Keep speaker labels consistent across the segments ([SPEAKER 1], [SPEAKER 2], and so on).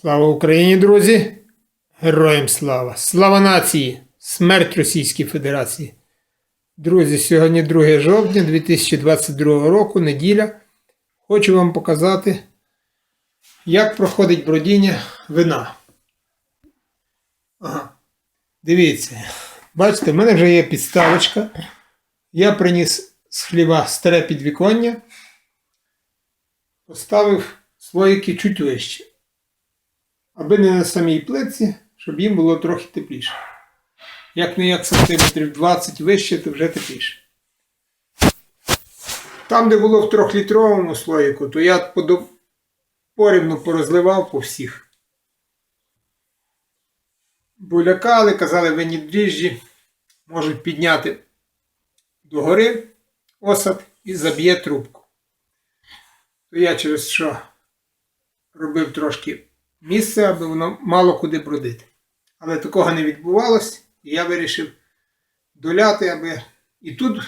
[SPEAKER 1] Слава Україні, друзі! Героям слава! Слава нації! Смерть Російській Федерації! Друзі, сьогодні 2 жовтня 2022 року, неділя. Хочу вам показати, як проходить бродіння вина. Ага. Дивіться, бачите, в мене вже є підставочка. Я приніс з хліва старе підвіконня, поставив слоїки чуть вище аби не на самій плитці, щоб їм було трохи тепліше. Як не як сантиметрів 20 вище, то вже тепліше. Там, де було в трьохлітровому слоїку, то я порівну порозливав по всіх. Бо лякали, казали, винні дріжджі можуть підняти догори осад і заб'є трубку. То я через що робив трошки місце, аби воно мало куди бродити. Але такого не відбувалось, і я вирішив доляти, аби і тут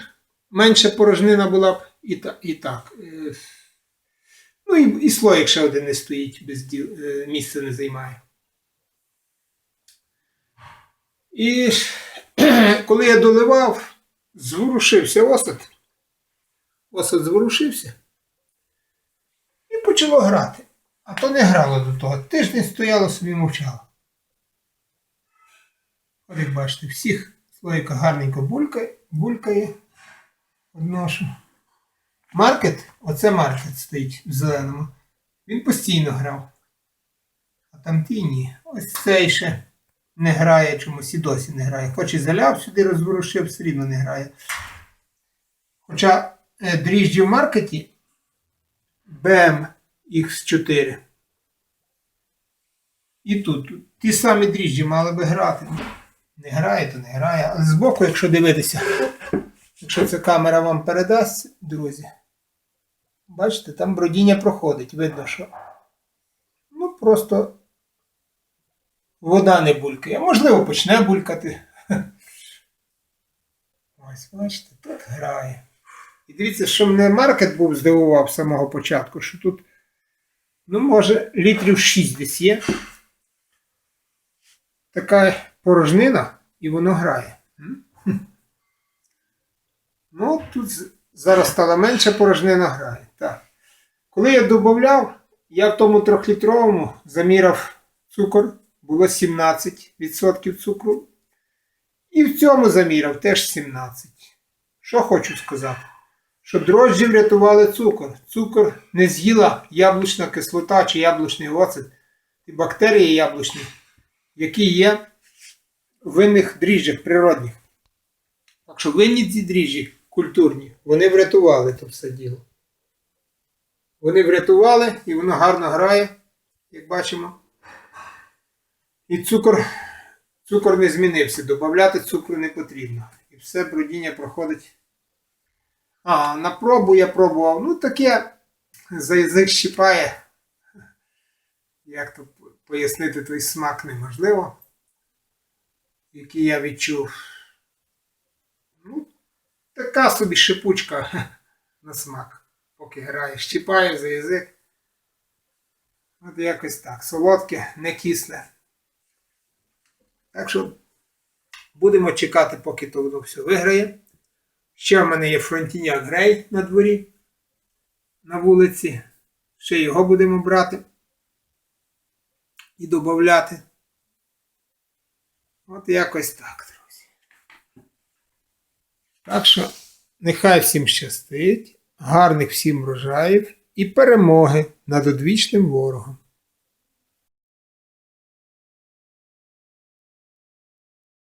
[SPEAKER 1] менша порожнина була б, і, та, і так. Е, Ну і, і слоїк ще один не стоїть, без діл, е, місця не займає. І коли я доливав, зворушився осад. Осад зворушився і почало грати. А то не грало до того. Тиждень стояло собі мовчало. От як бачите, всіх слоїка гарненько булькає, булькає. Одношу. Маркет, оце маркет стоїть в зеленому. Він постійно грав. А там ті ні. Ось цей ще не грає чомусь і досі не грає. Хоч і заляв сюди, розворушив, все рівно не грає. Хоча е, дріжджі в маркеті BM X4. І тут ті самі дріжджі мали би грати. Не грає, то не грає. Але збоку, якщо дивитися, якщо ця камера вам передасть, друзі, бачите, там бродіння проходить. Видно, що ну просто вода не булькає. Можливо, почне булькати. Ось, бачите, тут грає. І дивіться, що мене маркет був здивував з самого початку, що тут, ну, може, літрів 6 десь є. Така порожнина, і воно грає. Ну, тут зараз стала менша порожнина грає. Так. Коли я додавав, я в тому трьохлітровому заміряв цукор, було 17% цукру. І в цьому заміряв теж 17%. Що хочу сказати? Що дрожжі врятували цукор. Цукор не з'їла яблучна кислота чи яблучний оцет і бактерії яблучні, які є в винних дріжджах природних. Так що винні ці дріжджі культурні, вони врятували то все діло. Вони врятували і воно гарно грає, як бачимо. І цукор, цукор не змінився. Добавляти цукру не потрібно. І все бродіння проходить. А, на пробу я пробував. Ну, таке за язик щипає. Як то пояснити той смак неможливо, який я відчув. Ну, така собі шипучка на смак, поки грає. Щипає за язик. От якось так. Солодке, не кисле. Так що будемо чекати, поки то воно все виграє. Ще в мене є фронтіняк грей на дворі, на вулиці. Ще його будемо брати і додати. От якось так, друзі. Так що, нехай всім щастить, гарних всім врожаїв і перемоги над одвічним ворогом.